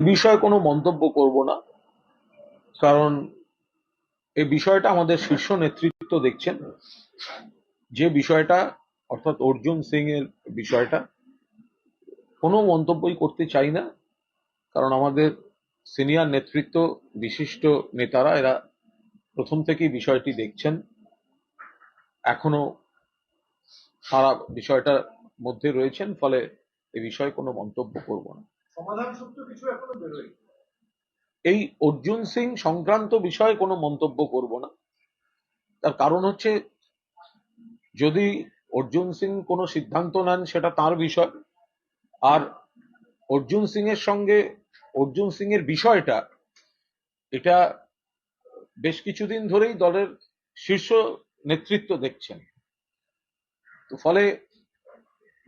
বিষয়ে কোনো মন্তব্য করব না, কারণ এই বিষয়টা আমাদের শীর্ষ নেতৃত্ব দেখছেন। যে বিষয়টা, অর্থাৎ অর্জুন সিং এর বিষয়টা, কোনো মন্তব্যই করতে চাই না, কারণ আমাদের সিনিয়র নেতৃত্ব, বিশিষ্ট নেতারা, এরা প্রথম থেকেই বিষয়টি দেখছেন। এখনও সারা বিষয়টার মধ্যে রয়েছেন, ফলে এ বিষয়ে কোনো মন্তব্য করব না। সমাধান সূত্র কিছু এখনও এই অর্জুন সিং সংক্রান্ত বিষয়ে কোনো মন্তব্য করব না। তার কারণ হচ্ছে, যদি অর্জুন সিং কোনো সিদ্ধান্ত নেন, সেটা তার বিষয়। আর অর্জুন সিং এর সঙ্গে, অর্জুন সিং এর বিষয়টা, এটা বেশ কিছুদিন ধরেই দলের শীর্ষ নেতৃত্ব দেখছেন। তো ফলে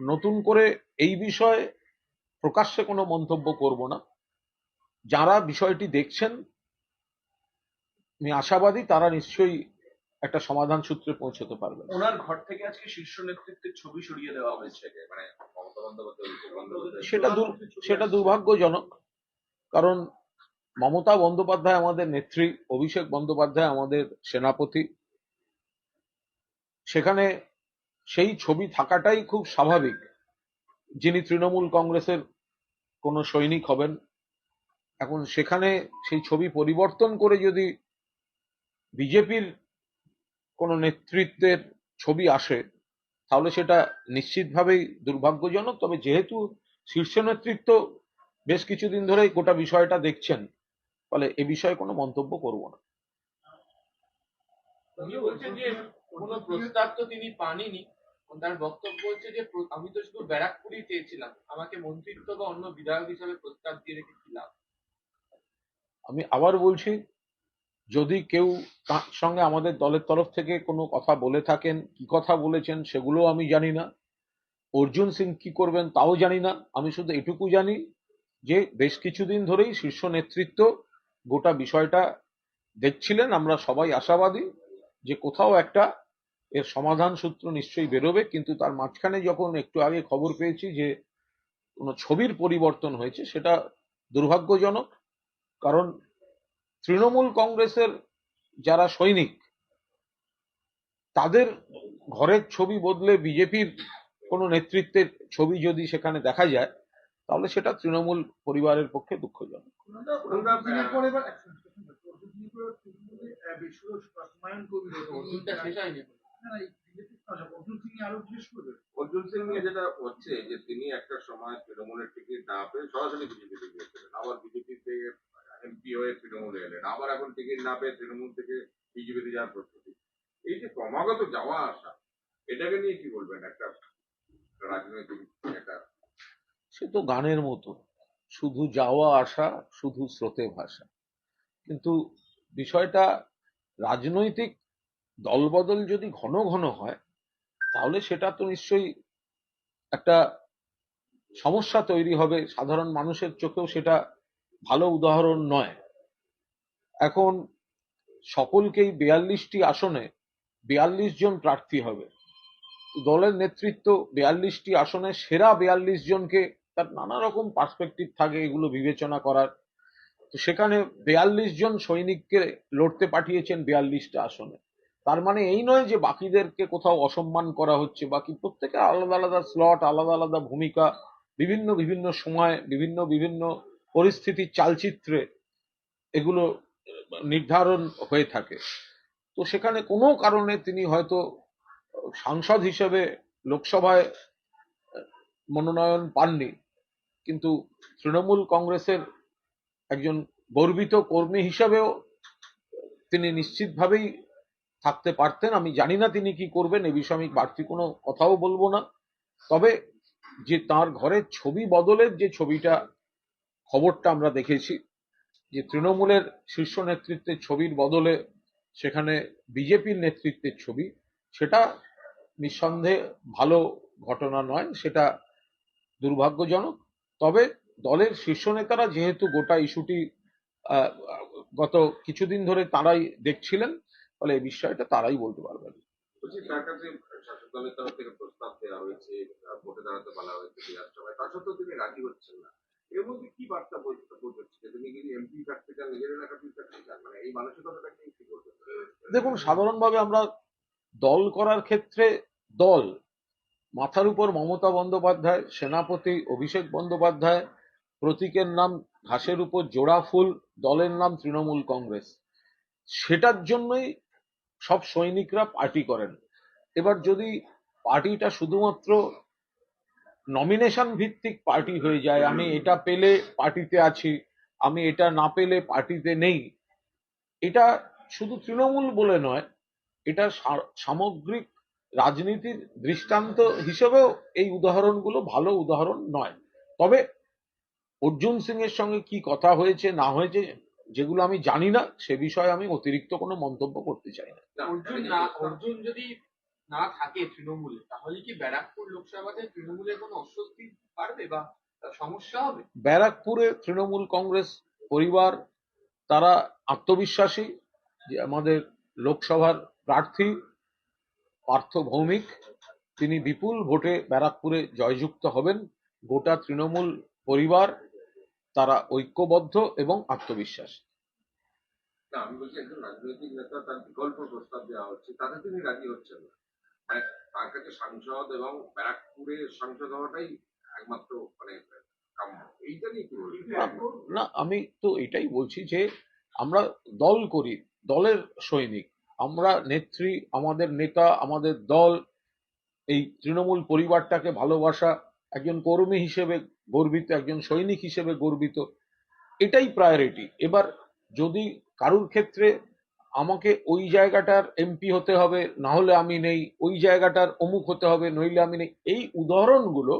নতুন করে এই বিষয়ে প্রকাশ্যে কোনো মন্তব্য করব না। যারা বিষয়টি দেখছেন আমি আশাবাদী তারা নিশ্চয়ই একটা সমাধান সূত্রে পৌঁছতে পারবেন। ওনার ঘর থেকে আজকে শীর্ষ নেতৃত্বের ছবি সরিয়ে দেওয়া হয়েছে মানে সেটা সেটা দুর্ভাগ্যজনক কারণ মমতা বন্দ্যোপাধ্যায় আমাদের নেত্রী অভিষেক বন্দ্যোপাধ্যায় আমাদের সেনাপতি। সেখানে সেই ছবি থাকাটাই খুব স্বাভাবিক। যিনি তৃণমূল কংগ্রেসের কোনো সৈনিক হবেন, এখন সেখানে সেই ছবি পরিবর্তন করে যদি বিজেপির কোনো নেতৃত্বের ছবি আসে, তাহলে সেটা নিশ্চিতভাবেই দুর্ভাগ্যজনক। তবে যেহেতু শীর্ষ নেতৃত্ব বেশ কিছুদিন ধরেই গোটা বিষয়টা দেখছেন, ফলে এ বিষয়ে কোনো মন্তব্য করব না। প্রস্তাব তো তিনি পাননি। তার বক্তব্য হচ্ছে যে আমি তো শুধু ব্যারাকপুরই চেয়েছিলাম। আমাকে মন্ত্রিত্ব বা অন্য বিধায়ক হিসাবে প্রস্তাব দিয়ে রেখে কি লাভ? আমি আবার বলছি, যদি কেউ তার সঙ্গে আমাদের দলের তরফ থেকে কোনো কথা বলে থাকেন, কি কথা বলেছেন সেগুলো আমি জানি না। অর্জুন সিং কি করবেন তাও জানি না। আমি শুধু এটুকু জানি যে, বেশ কিছুদিন ধরেই শীর্ষ নেতৃত্ব গোটা বিষয়টা দেখছিলেন। আমরা সবাই আশাবাদী যে কোথাও একটা এর সমাধান সূত্র নিশ্চয়ই বেরোবে, কিন্তু তার মাঝখানে যখন একটু আগে খবর পেয়েছি যে কোনো ছবির পরিবর্তন হয়েছে, সেটা দুর্ভাগ্যজনক, কারণ তৃণমূল কংগ্রেসের যারা সৈনিক, তাদের ঘরের ছবি বদলে বিজেপির কোনো নেতৃত্বের ছবি যদি সেখানে দেখা যায়, তাহলে সেটা তৃণমূল পরিবারের পক্ষে দুঃখজনক। অর্জুন সিং নিয়ে যেটা হচ্ছে যে তিনি একটা সময় তৃণমূলের টিকিট না পেয়ে সরাসরি বিজেপিতে গিয়েছিলেন আবার বিজেপি থেকে এমপি হয়ে তৃণমূলে এলেন। আবার এখন টিকিট না পেয়ে তৃণমূল থেকে বিজেপিতে যাওয়ার প্রস্তুতি। এই যে ক্রমাগত যাওয়া আসা এটাকে নিয়ে কি বলবেন? একটা রাজনৈতিক একটা সে তো গানের মতো। শুধু যাওয়া আসা শুধু স্রোতে ভাষা কিন্তু বিষয়টা রাজনৈতিক দলবদল যদি ঘন ঘন হয়, তাহলে সেটা তো নিশ্চয়ই একটা সমস্যা তৈরি হবে। সাধারণ মানুষের চোখেও সেটা ভালো উদাহরণ নয়। এখন সকলকেই বিয়াল্লিশটি আসনে বিয়াল্লিশ জন প্রার্থী হবে। দলের নেতৃত্ব বিয়াল্লিশটি আসনে সেরা বিয়াল্লিশ জনকে তার নানা রকম পার্সপেক্টিভ থাকে এগুলো বিবেচনা করার। তো সেখানে বিয়াল্লিশ জন সৈনিককে লড়তে পাঠিয়েছেন বিয়াল্লিশটা আসনে। তার মানে এই নয় যে বাকিদেরকে কোথাও অসম্মান করা হচ্ছে, বাকি প্রত্যেকে আলাদা আলাদা স্লট আলাদা আলাদা ভূমিকা, বিভিন্ন বিভিন্ন সময়, বিভিন্ন বিভিন্ন পরিস্থিতির চালচিত্রে এগুলো নির্ধারণ হয়ে থাকে। তো সেখানে কোনো কারণে তিনি হয়তো সাংসদ হিসেবে লোকসভায় মনোনয়ন পাননি, কিন্তু তৃণমূল কংগ্রেসের একজন গর্বিত কর্মী হিসাবেও তিনি নিশ্চিতভাবেই থাকতে পারতেন, আমি জানি না তিনি কি করবেন, এ বিষয়ে আমি বাড়তি কোনো কথাও বলব না। তবে যে তার ঘরের ছবি বদলের যে ছবিটা, খবরটা আমরা দেখেছি, যে তৃণমূলের শীর্ষ নেতৃত্বের ছবির বদলে সেখানে বিজেপির নেতৃত্বের ছবি, সেটা নিঃসন্দেহে ভালো ঘটনা নয়, সেটা দুর্ভাগ্যজনক। তবে দলের শীর্ষ নেতারা যেহেতু গোটা ইস্যুটি গত কিছুদিন ধরে তারাই দেখছিলেন ফলে এই বিষয়টা তারাই বলতে পারবেন বলছি তার কাছে শাসক দলের তরফ থেকে প্রস্তাব দেওয়া হয়েছে ভোটে দাঁড়াতে বলা হয়েছে বিধানসভায়। তা সত্ত্বেও তিনি রাজি হচ্ছেন না। এর মধ্যে কি বার্তা এমপি থাকতে চান নিজের এলাকা থাকতে চান মানে এই মানসিকতাটা কি কি করবেন দেখুন সাধারণভাবে আমরা দল করার ক্ষেত্রে দল মাথার উপর মমতা বন্দ্যোপাধ্যায় সেনাপতি অভিষেক বন্দ্যোপাধ্যায় প্রতীকের নাম ঘাসের উপর জোড়া ফুল দলের নাম তৃণমূল কংগ্রেস। সেটার জন্যই সব সৈনিকরা পার্টি করেন। এবার যদি পার্টিটা শুধুমাত্র নমিনেশন ভিত্তিক পার্টি হয়ে যায়, আমি এটা পেলে পার্টিতে আছি, আমি এটা না পেলে পার্টিতে নেই, এটা শুধু তৃণমূল বলে নয়, এটা সামগ্রিক রাজনীতির দৃষ্টান্ত হিসেবেও এই উদাহরণগুলো ভালো উদাহরণ নয়। তবে অর্জুন সিং এর সঙ্গে কি কথা হয়েছে, না হয়েছে যেগুলো আমি জানি না সে বিষয়ে আমি অতিরিক্ত কোনো মন্তব্য করতে চাই না। না, অর্জুন না অর্জুন যদি না থাকে তৃণমূলে তাহলে কি ব্যারাকপুর লোকসভাতে তৃণমূলের কোনো অস্বস্তি বাড়বে বা সমস্যা হবে? ব্যারাকপুরে তৃণমূল কংগ্রেস পরিবার তারা আত্মবিশ্বাসী যে আমাদের লোকসভার প্রার্থী পার্থ ভৌমিক তিনি বিপুল ভোটে ব্যারাকপুরে জয়যুক্ত হবেন। গোটা তৃণমূল পরিবার তারা ঐক্যবদ্ধ এবং আত্মবিশ্বাসী। না আমি বলছি একজন রাজনৈতিক নেতা তার বিকল্প প্রস্তাব দেওয়া হচ্ছে তাতে তিনি রাজি হচ্ছেন না। মানে তার কাছে সাংসদ এবং ব্যারাকপুরে সাংসদ হওয়াটাই একমাত্র মানে এইটা নিয়ে কি না, না আমি তো এটাই বলছি যে আমরা দল করি দলের সৈনিক। আমরা নেত্রী আমাদের নেতা আমাদের দল এই তৃণমূল পরিবারটাকে ভালোবাসা একজন কর্মী হিসেবে গর্বিত একজন সৈনিক হিসেবে গর্বিত, এটাই প্রায়োরিটি এবার যদি কারুর ক্ষেত্রে আমাকে ওই জায়গাটার এমপি হতে হবে না হলে আমি নেই, ওই জায়গাটার অমুক হতে হবে, নইলে আমি নেই, এই উদাহরণগুলো,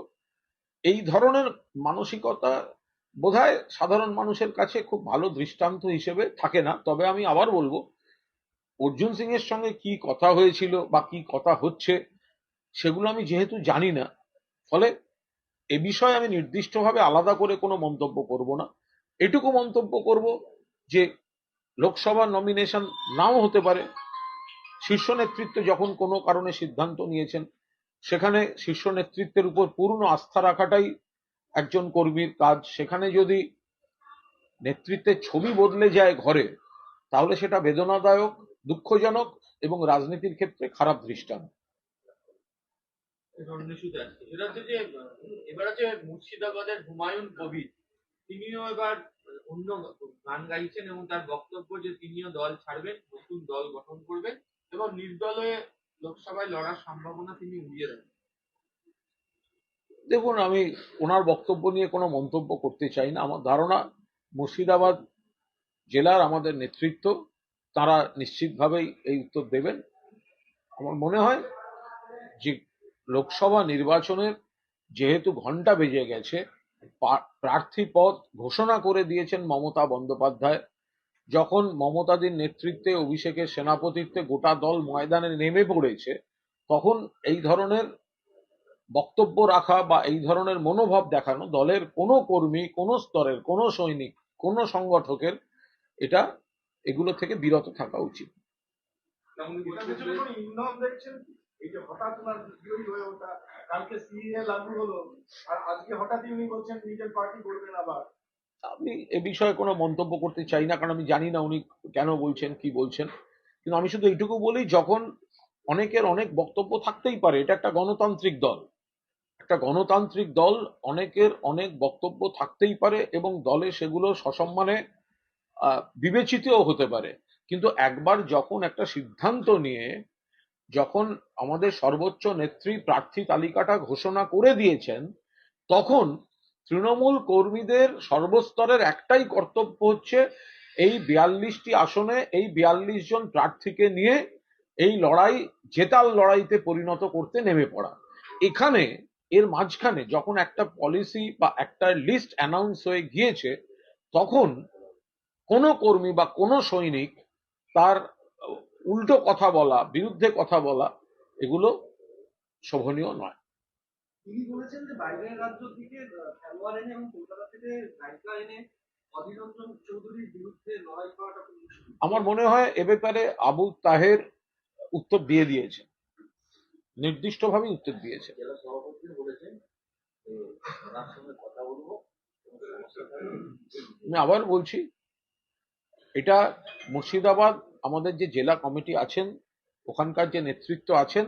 এই ধরনের মানসিকতা বোধহয় সাধারণ মানুষের কাছে খুব ভালো দৃষ্টান্ত হিসেবে থাকে না। তবে আমি আবার বলব, অর্জুন সিং এর সঙ্গে কি কথা হয়েছিল বা কি কথা হচ্ছে, সেগুলো আমি যেহেতু জানি না, ফলে এ বিষয়ে আমি নির্দিষ্টভাবে আলাদা করে কোনো মন্তব্য করব না। এটুকু মন্তব্য করব যে, লোকসভা নমিনেশন নাও হতে পারে। শীর্ষ নেতৃত্ব যখন কোনো কারণে সিদ্ধান্ত নিয়েছেন, সেখানে শীর্ষ নেতৃত্বের উপর পূর্ণ আস্থা রাখাটাই একজন কর্মীর কাজ। সেখানে যদি নেতৃত্বের ছবি বদলে যায় ঘরে, তাহলে সেটা বেদনাদায়ক, দুঃখজনক এবং রাজনীতির ক্ষেত্রে খারাপ দৃষ্টান্ত এটা অন্য ইস্যুতে আসছে এবার হচ্ছে মুর্শিদাবাদের হুমায়ুন কবির, তিনিও এবার অন্য গান গাইছেন এবং তার বক্তব্য যে তিনিও দল ছাড়বেন, নতুন দল গঠন করবেন এবং নির্দলে লোকসভায় লড়ার সম্ভাবনা তিনি উড়িয়ে দেন। দেখুন, আমি ওনার বক্তব্য নিয়ে কোনো মন্তব্য করতে চাই না। আমার ধারণা, মুর্শিদাবাদ জেলার আমাদের নেতৃত্ব, তারা নিশ্চিতভাবেই এই উত্তর দেবেন। আমার মনে হয় যে লোকসভা নির্বাচনের যেহেতু ঘণ্টা বেজে গেছে প্রার্থী পদ ঘোষণা করে দিয়েছেন মমতা বন্দ্যোপাধ্যায়। যখন মমতাদির নেতৃত্বে অভিষেকের সেনাপতিত্বে গোটা দল ময়দানে নেমে পড়েছে, তখন এই ধরনের বক্তব্য রাখা বা এই ধরনের মনোভাব দেখানো দলের কোনো কর্মী, কোনো স্তরের, কোনো সৈনিক, কোনো সংগঠকের এটা এগুলো থেকে বিরত থাকা উচিত। এই যে হঠাৎ ওনার বিজয়ী হয়ে ওঠা, কালকে সিএ লাগু হলো, আর আজকে হঠাৎই উনি বলছেন নিজের পার্টি করবেন আবার। আমি এ বিষয়ে কোনো মন্তব্য করতে চাই না, কারণ আমি জানি না উনি কেন বলছেন, কি বলছেন। কিন্তু আমি শুধু এইটুকু বলি, যখন অনেকের অনেক বক্তব্য থাকতেই পারে, এটা একটা গণতান্ত্রিক দল। একটা গণতান্ত্রিক দল অনেকের অনেক বক্তব্য থাকতেই পারে এবং দলে সেগুলো সসম্মানে বিবেচিতও হতে পারে। কিন্তু একবার যখন একটা সিদ্ধান্ত নিয়ে যখন আমাদের সর্বোচ্চ নেত্রী প্রার্থী তালিকাটা ঘোষণা করে দিয়েছেন, তখন তৃণমূল কর্মীদের সর্বস্তরের একটাই কর্তব্য হচ্ছে এই বিয়াল্লিশটি আসনে এই বিয়াল্লিশ জন প্রার্থীকে নিয়ে এই লড়াই জেতাল লড়াইতে পরিণত করতে নেমে পড়া। এখানে, এর মাঝখানে যখন একটা পলিসি বা একটা লিস্ট অ্যানাউন্স হয়ে গিয়েছে, তখন কোনো কর্মী বা কোনো সৈনিক তার উল্টো কথা বলা বিরুদ্ধে কথা বলা এগুলো শোভনীয় নয়। তিনি বলেছেন যে বাইরের রাজ্য থেকে খেলোয়াড় এনে এবং কলকাতা থেকে গায়িকা এনে অধীর চৌধুরীর বিরুদ্ধে লড়াই করাটা খুব মুশকিল। আমার মনে হয় এ ব্যাপারে আবু তাহের উত্তর দিয়ে দিয়েছে নির্দিষ্টভাবে উত্তর দিয়েছে জেলা সভাপতি বলেছেন ওনার সঙ্গে কথা বলব আমি আবার বলছি এটা মুর্শিদাবাদ আমাদের যে জেলা কমিটি আছেন, ওখানকার যে নেতৃত্ব আছেন,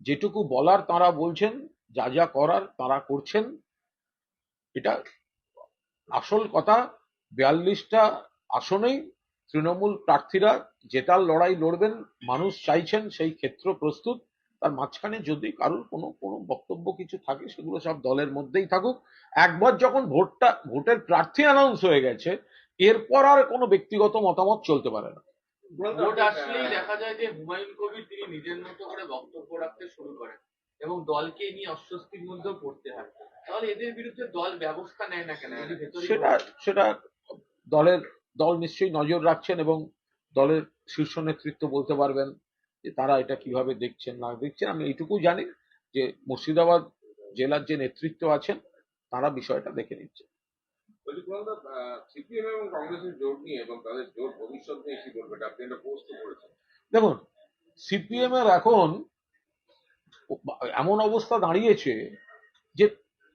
যেটুকু বলার তারা বলছেন, যা যা করার তারা করছেন, এটা আসল কথা। বিয়াল্লিশটা আসনেই তৃণমূল প্রার্থীরা জেতার লড়াই লড়বেন, মানুষ চাইছেন সেই ক্ষেত্র প্রস্তুত। তার মাঝখানে যদি কারোর কোনো কোনো বক্তব্য কিছু থাকে, সেগুলো সব দলের মধ্যেই থাকুক। একবার যখন ভোটটা, ভোটের প্রার্থী অ্যানাউন্স হয়ে গেছে, এরপর আর কোনো ব্যক্তিগত মতামত চলতে পারে না। ভোট আসলেই দেখা যায় যে হুমায়ুন কবির তিনি নিজের মতো করে বক্তব্য রাখতে শুরু করেন এবং দলকে নিয়ে অস্বস্তির মধ্যেও পড়তে হয়। তাহলে এদের বিরুদ্ধে দল ব্যবস্থা নেয় না কেন? সেটা সেটা দলের দল নিশ্চয়ই নজর রাখছেন এবং দলের শীর্ষ নেতৃত্ব বলতে পারবেন যে তারা এটা কীভাবে দেখছেন না দেখছেন। আমি এইটুকু জানি যে মুর্শিদাবাদ জেলার যে নেতৃত্ব আছেন তারা বিষয়টা দেখে নিচ্ছেন। দেখুন, সিপিএম এর এখন এমন অবস্থা দাঁড়িয়েছে যে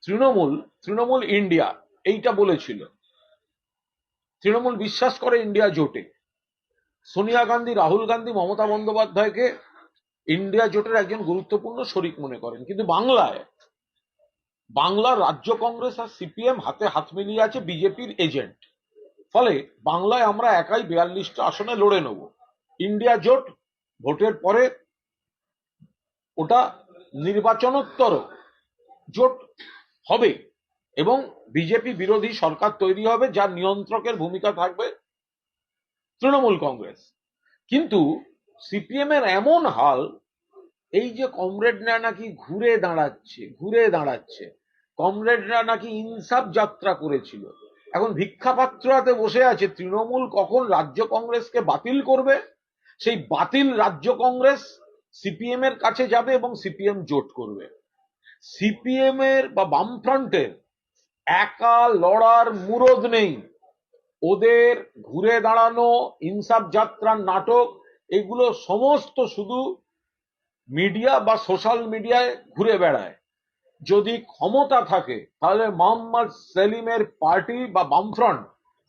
তৃণমূল তৃণমূল ইন্ডিয়া, এইটা বলেছিল। তৃণমূল বিশ্বাস করে ইন্ডিয়া জোটে। সোনিয়া গান্ধী, রাহুল গান্ধী, মমতা বন্দ্যোপাধ্যায়কে ইন্ডিয়া জোটের একজন গুরুত্বপূর্ণ শরিক মনে করেন। কিন্তু বাংলায় বাংলার রাজ্য কংগ্রেস আর সিপিএম হাতে হাত মিলিয়ে আছে বিজেপির এজেন্ট। ফলে বাংলায় আমরা একাই বিয়াল্লিশটা আসনে লড়ে নেব। ইন্ডিয়া জোট ভোটের পরে ওটা নির্বাচনোত্তর জোট হবে এবং বিজেপি বিরোধী সরকার তৈরি হবে যার নিয়ন্ত্রকের ভূমিকা থাকবে তৃণমূল কংগ্রেস। কিন্তু সিপিএম এর এমন হাল, এই যে কমরেডরা নাকি ঘুরে দাঁড়াচ্ছে ঘুরে দাঁড়াচ্ছে কমরেডরা নাকি ইনসাফ যাত্রা করেছিল। এখন ভিক্ষাপাত্র হাতে বসে আছে, তৃণমূল কখন রাজ্য কংগ্রেসকে বাতিল করবে? সেই বাতিল রাজ্য কংগ্রেস সিপিএম এর কাছে যাবে এবং সিপিএম জোট করবে। সিপিএম এর বা বামফ্রন্টের একা লড়ার মুরদ নেই। ওদের ঘুরে দাঁড়ানো, ইনসাফ যাত্রার নাটক, এগুলো সমস্ত শুধু মিডিয়া বা সোশ্যাল মিডিয়ায় ঘুরে বেড়ায়। যদি ক্ষমতা থাকে, তাহলে মোহাম্মদ সেলিমের পার্টি বা বামফ্রন্ট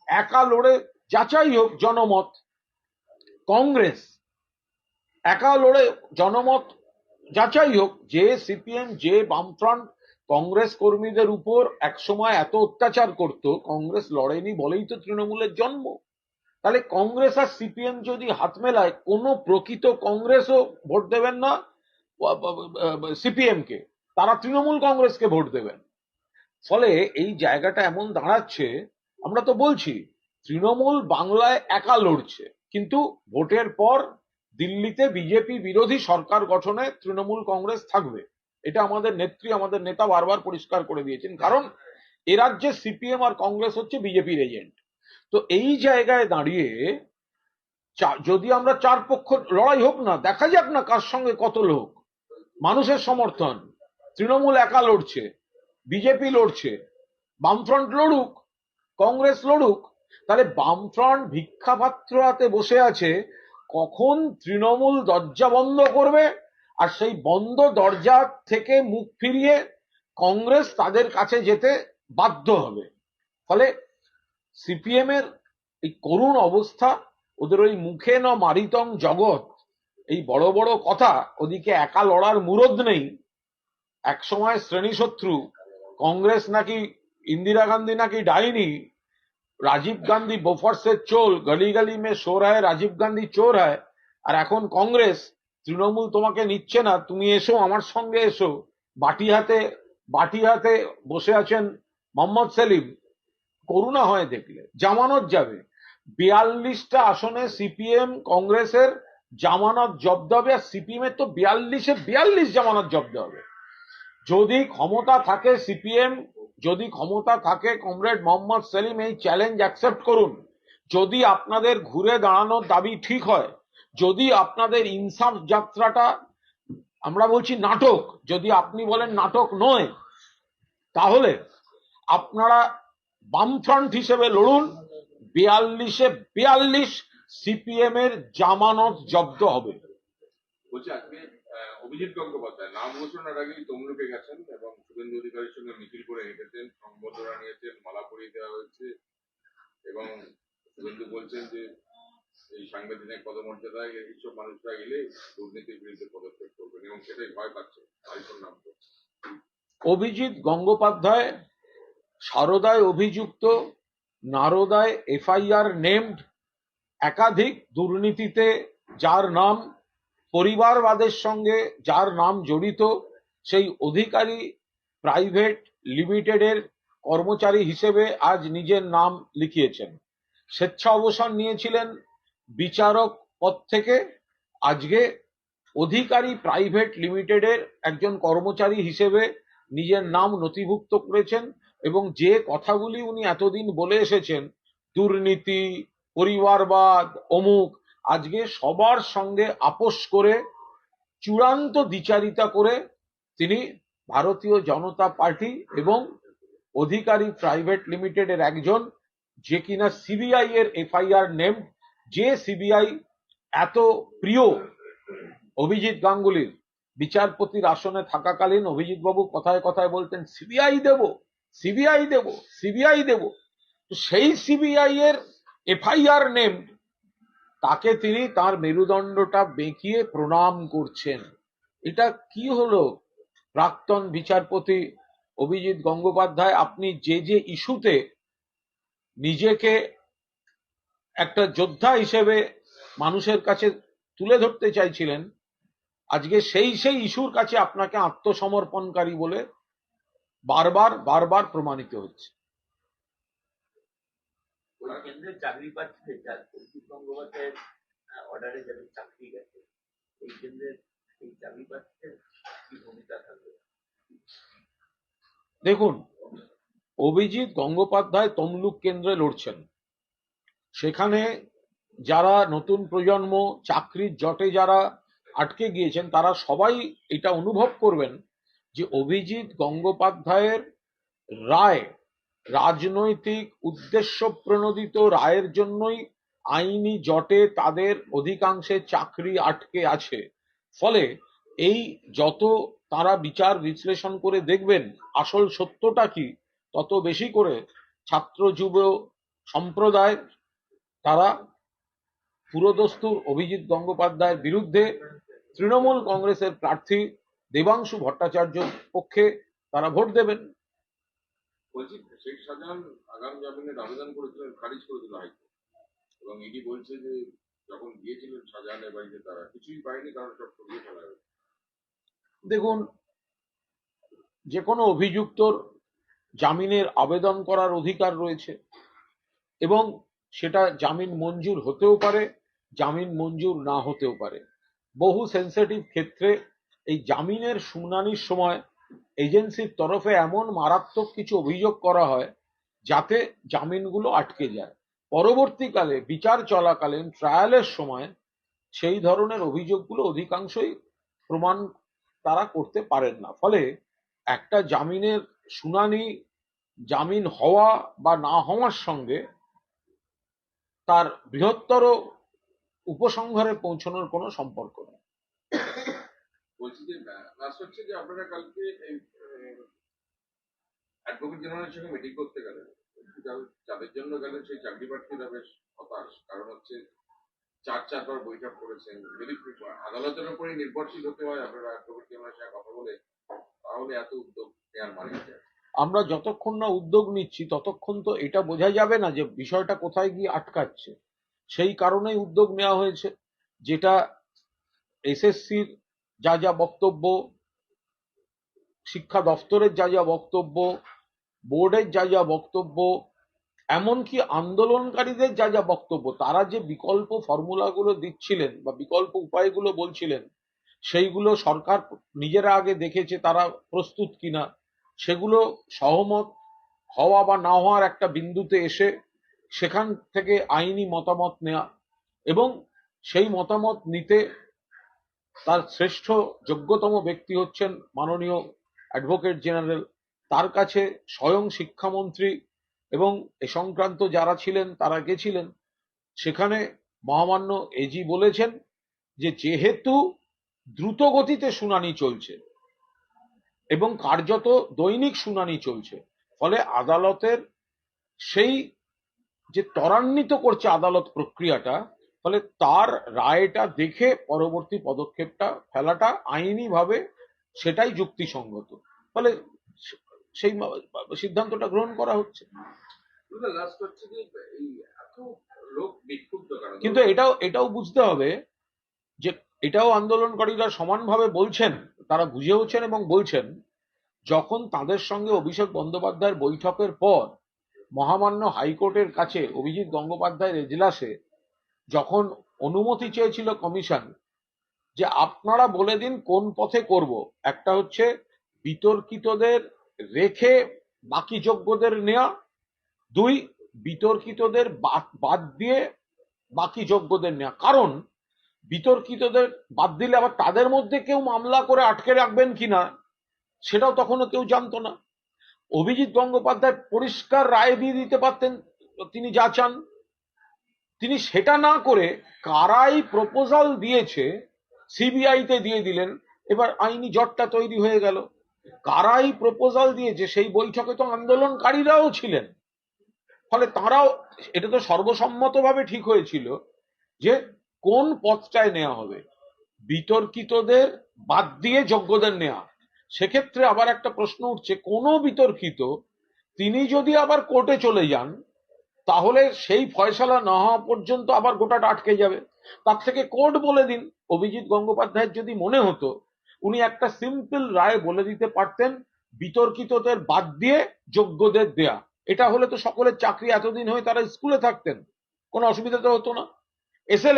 একা লড়ে যাচাই হোক জনমত কংগ্রেস। একা লড়ে জনমত যাচাই হোক, যে সিপিএম, যে বামফ্রন্ট কংগ্রেস কর্মীদের উপর একসময় এত অত্যাচার করত, কংগ্রেস লড়েনি বলেই তো তৃণমূলের জন্ম। তাহলে কংগ্রেস আর সিপিএম যদি হাত মেলায়, কোনো প্রকৃত কংগ্রেসও ভোট দেবেন না সিপিএম কে তারা তৃণমূল কংগ্রেসকে ভোট দেবেন। ফলে এই জায়গাটা এমন দাঁড়াচ্ছে, আমরা তো বলছি, তৃণমূল বাংলায় একা লড়ছে। কিন্তু ভোটের পর দিল্লিতে বিজেপি বিরোধী সরকার গঠনে তৃণমূল কংগ্রেস থাকবে। এটা আমাদের নেত্রী, আমাদের নেতা বারবার পরিষ্কার করে দিয়েছেন। কারণ এ রাজ্যে সিপিএম আর কংগ্রেস হচ্ছে বিজেপির এজেন্ট। তো এই জায়গায় দাঁড়িয়ে যদি আমরা চার পক্ষ লড়াই হোক না, দেখা যাক না কার সঙ্গে কত লোক। মানুষের সমর্থন। তৃণমূল একা লড়ছে, বিজেপি লড়ছে, বামফ্রন্ট লড়ুক, কংগ্রেস লড়ুক, তাহলে বামফ্রন্ট ভিক্ষাপাত্র হাতে বসে আছে, কখন তৃণমূল দরজা বন্ধ করবে? আর সেই বন্ধ দরজা থেকে মুখ ফিরিয়ে কংগ্রেস তাদের কাছে যেতে বাধ্য হবে। ফলে সিপিএম এর এই করুণ অবস্থা, ওদের ওই মুখে ন মারিতং জগৎ, এই বড় বড় কথা, ওদিকে একা লড়ার মুরদ নেই। একসময় শ্রেণি শত্রু কংগ্রেস নাকি ইন্দিরা গান্ধী নাকি ডাইনি, রাজীব গান্ধী বোফর্সের চোল গলি গলি মে শোর হয় রাজীব গান্ধী চোর হয় আর এখন কংগ্রেস, তৃণমূল তোমাকে নিচ্ছে না, তুমি এসো, আমার সঙ্গে এসো। বাটি হাতে বাটি হাতে বসে আছেন মোহাম্মদ সেলিম। করুণা হয় দেখলে, জামানত যাবে। বিয়াল্লিশটা আসনে সিপিএম কংগ্রেসের জামানত জব্দ হবে, আর সিপিএম এর তো বিয়াল্লিশে বিয়াল্লিশ জামানত জব্দ হবে। যদি ক্ষমতা থাকে সিপিএম, যদি ক্ষমতা থাকে কমরেড মোহাম্মদ সেলিম, এই চ্যালেঞ্জ অ্যাকসেপ্ট করুন। যদি আপনাদের ঘুরে দাঁড়ানোর দাবি ঠিক হয়, যদি আপনাদের ইনসাফ যাত্রাটা, আমরা বলছি নাটক, যদি আপনি বলেন নাটক নয়, তাহলে আপনারা বামফ্রন্ট হিসেবে লড়ুন, বিয়াল্লিশে বিয়াল্লিশ সিপিএম এর জামানত জব্দ হবে। অভিজিৎ গঙ্গোপাধ্যায়। নাম ঘোষণার আগেই তমলুকে গেছেন এবং শুভেন্দু অধিকারীর সঙ্গে মিছিল করে হেঁটেছেন, সংবর্ধনা নিয়েছেন, মালা পরিয়ে দেওয়া হয়েছে এবং কিন্তু বলছেন যে, এই সাংবিধানিক পদমর্যাদায় এইসব মানুষরা এলে দুর্নীতির বিরুদ্ধে পদক্ষেপ করবেন এবং সেটাই ভয় পাচ্ছে। আইসন নাম অভিজিৎ গঙ্গোপাধ্যায় সারদায় অভিযুক্ত, নারদায় এফআইআর নেমড, একাধিক দুর্নীতিতে যার নাম পরিবারবাদের সঙ্গে যার নাম জড়িত, সেই অধিকারী প্রাইভেট লিমিটেডের কর্মচারী হিসেবে আজ নিজের নাম লিখিয়েছেন। স্বেচ্ছা অবসর নিয়েছিলেন বিচারক পদ থেকে। আজকে অধিকারী প্রাইভেট লিমিটেডের একজন কর্মচারী হিসেবে নিজের নাম নথিভুক্ত করেছেন এবং যে কথাগুলি উনি এতদিন বলে এসেছেন, দুর্নীতি, পরিবারবাদ, অমুক আজকে সবার সঙ্গে আপোষ করে, চূড়ান্ত দ্বিচারিতা করে তিনি ভারতীয় জনতা পার্টি এবং অধিকারী প্রাইভেট লিমিটেডের একজন, যে কিনা সিবিআই এর এফআইআর নেম, যে সিবিআই এত প্রিয় অভিজিৎ গাঙ্গুলির বিচারপতির আসনে থাকাকালীন অভিজিৎ বাবু কথায় কথায় বলতেন, সিবিআই দেব সিবিআই দেব সিবিআই দেব। সেই সিবিআই এর এফআইআর নেম তাকে তিনি তার মেরুদণ্ডটা বেঁকিয়ে প্রণাম করছেন। এটা কি হলো? প্রাক্তন বিচারপতি অভিজিৎ গঙ্গোপাধ্যায়, আপনি যে যে ইস্যুতে নিজেকে একটা যোদ্ধা হিসেবে মানুষের কাছে তুলে ধরতে চাইছিলেন, আজকে সেই সেই ইস্যুর কাছে আপনাকে আত্মসমর্পণকারী বলে বারবার বারবার প্রমাণিত হচ্ছে। ওই কেন্দ্রের চাকরি পাচ্ছে, যার অভিজিৎ গঙ্গোপাধ্যায়ের অর্ডারে যাদের চাকরি গেছে, এই কেন্দ্রের এই চাকরি পাচ্ছে কি ভূমিকা থাকবে? দেখুন, অভিজিৎ গঙ্গোপাধ্যায় তমলুক কেন্দ্রে লড়ছেন। সেখানে যারা নতুন প্রজন্ম, চাকরির জটে যারা আটকে গিয়েছেন, তারা সবাই এটা অনুভব করবেন যে অভিজিৎ গঙ্গোপাধ্যায়ের রায় রাজনৈতিক উদ্দেশ্য প্রণোদিত রায়ের জন্যই আইনি জটে তাদের অধিকাংশের চাকরি আটকে আছে। ফলে এই যত তারা বিচার বিশ্লেষণ করে দেখবেন, আসল সত্যটা কি, তত বেশি করে ছাত্র যুব সম্প্রদায় তারা পুরোদস্তুর অভিজিৎ গঙ্গোপাধ্যায়ের বিরুদ্ধে তৃণমূল কংগ্রেসের প্রার্থী দেবাংশু ভট্টাচার্যর পক্ষে তারা ভোট দেবেন। বলছি, শেখ শাহজাহান আগাম জামিনের আবেদন করেছিলেন, খারিজ করে দিল হাইকোর্ট। এবং ইডি বলছে যে, যখন গিয়েছিলেন শাহজাহানের বাড়িতে, তারা কিছুই পায়নি, কারণ সব সরিয়ে ফেলা হয়েছে। দেখুন, যে কোনো অভিযুক্তর জামিনের আবেদন করার অধিকার রয়েছে, এবং সেটা জামিন মঞ্জুর হতেও পারে, জামিন মঞ্জুর না হতেও পারে। বহু সেন্সিটিভ ক্ষেত্রে এই জামিনের শুনানির সময় এজেন্সির তরফে এমন মারাত্মক কিছু অভিযোগ করা হয় যাতে জামিনগুলো আটকে যায়। পরবর্তীকালে বিচার চলাকালীন ট্রায়ালের সময় সেই ধরনের অভিযোগগুলো অধিকাংশই প্রমাণ তারা করতে পারেন না। ফলে একটা জামিনের শুনানি, জামিন হওয়া বা না হওয়ার সঙ্গে তার বৃহত্তর উপসংহারে পৌঁছানোর কোনো সম্পর্ক নেই। বলছি যে লাস্ট হচ্ছে যে আপনারা কালকে এই অ্যাডভোকেট জেনারেলের সঙ্গে মিটিং করতে গেলেন। যাদের- জন্য গেলেন সেই চাকরি প্রার্থীরা বেশ হতাশ। কারণ হচ্ছে চার চারবার বৈঠক করেছেন। যদি আদালতের উপরে নির্ভরশীল হতে হয় আপনারা অ্যাডভোকেট জেনারেলের সঙ্গে কথা বলে, তাহলে এত উদ্যোগ নেওয়ার মানে আমরা যতক্ষণ না উদ্যোগ নিচ্ছি, ততক্ষণ তো এটা বোঝা যাবে না যে বিষয়টা কোথায় গিয়ে আটকাচ্ছে। সেই কারণেই উদ্যোগ নেওয়া হয়েছে। যেটা এসএসসির যা যা বক্তব্য, শিক্ষা দফতরের যা যা বক্তব্য, বোর্ডের যা যা বক্তব্য, এমনকি আন্দোলনকারীদের যা যা বক্তব্য, তারা যে বিকল্প ফর্মুলাগুলো দিচ্ছিলেন বা বিকল্প উপায়গুলো বলছিলেন, সেইগুলো সরকার নিজেরা আগে দেখেছে তারা প্রস্তুত কিনা, সেগুলো সহমত হওয়া বা না হওয়ার একটা বিন্দুতে এসে সেখান থেকে আইনি মতামত নেওয়া এবং সেই মতামত নিতে তার শ্রেষ্ঠ যোগ্যতম ব্যক্তি হচ্ছেন মাননীয় অ্যাডভোকেট জেনারেল। তার কাছে স্বয়ং শিক্ষামন্ত্রী এবং এ সংক্রান্ত যারা ছিলেন, তারা গেছিলেন সেখানে মহামান্য এজি বলেছেন যে যেহেতু দ্রুত গতিতে শুনানি চলছে এবং কার্যত দৈনিক শুনানি চলছে, ফলে আদালতের সেই যে ত্বরান্বিত করছে আদালত প্রক্রিয়াটা ফলে তার রায়টা দেখে পরবর্তী পদক্ষেপটা ফেলাটা আইনিভাবে সেটাই যুক্তিসঙ্গত। ফলে সেই সিদ্ধান্তটা গ্রহণ করা হচ্ছে। কিন্তু এটাও এটাও বুঝতে হবে যে এটাও আন্দোলনকারীরা সমানভাবে বলছেন তারা বুঝেওছেন এবং বলছেন যখন তাদের সঙ্গে অভিষেক বন্দ্যোপাধ্যায়ের বৈঠকের পর মহামান্য হাইকোর্টের কাছে অভিজিৎ গঙ্গোপাধ্যায়ের এজলাসে যখন অনুমতি চেয়েছিল কমিশন যে আপনারা বলে দিন কোন পথে করব, একটা হচ্ছে বিতর্কিতদের রেখে বাকি যোগ্যদের নেওয়া দুই বিতর্কিতদের বাদ- দিয়ে বাকি যোগ্যদের নেওয়া কারণ বিতর্কিতদের বাদ দিলে আবার তাদের মধ্যে কেউ মামলা করে আটকে রাখবেন কিনা, সেটাও তখনও কেউ জানতো না। অভিজিৎ গঙ্গোপাধ্যায় পরিষ্কার রায় দিয়ে দিতে পারতেন, তিনি যা চান। তিনি সেটা না করে কারাই প্রপোজাল দিয়েছে সিবিআইতে দিয়ে দিলেন, এবার আইনি জটটা তৈরি হয়ে গেল। কারাই প্রপোজাল দিয়েছে, সেই বৈঠকে তো আন্দোলনকারীরাও ছিলেন। ফলে তারাও, এটা তো সর্বসম্মতভাবে ঠিক হয়েছিল যে কোন পথটায় নেওয়া হবে। বিতর্কিতদের বাদ দিয়ে যোগ্যদের নেওয়া সেক্ষেত্রে আবার একটা প্রশ্ন উঠছে, কোন বিতর্কিত, তিনি যদি আবার কোর্টে চলে যান তাহলে সেই ফয়সালা না হওয়া পর্যন্ত আবার গোটাটা আটকে যাবে। তার থেকে কোর্ট বলে দিন। অভিজিৎ গঙ্গোপাধ্যায়ের যদি মনে হতো, উনি একটা সিম্পল রায় বলে দিতে পারতেন, বিতর্কিতদের বাদ দিয়ে যোগ্যদের দেয়া। এটা হলে তো সকলের চাকরি এতদিন হয়ে তারা স্কুলে থাকতেন। কোনো অসুবিধা তো হতো না। S L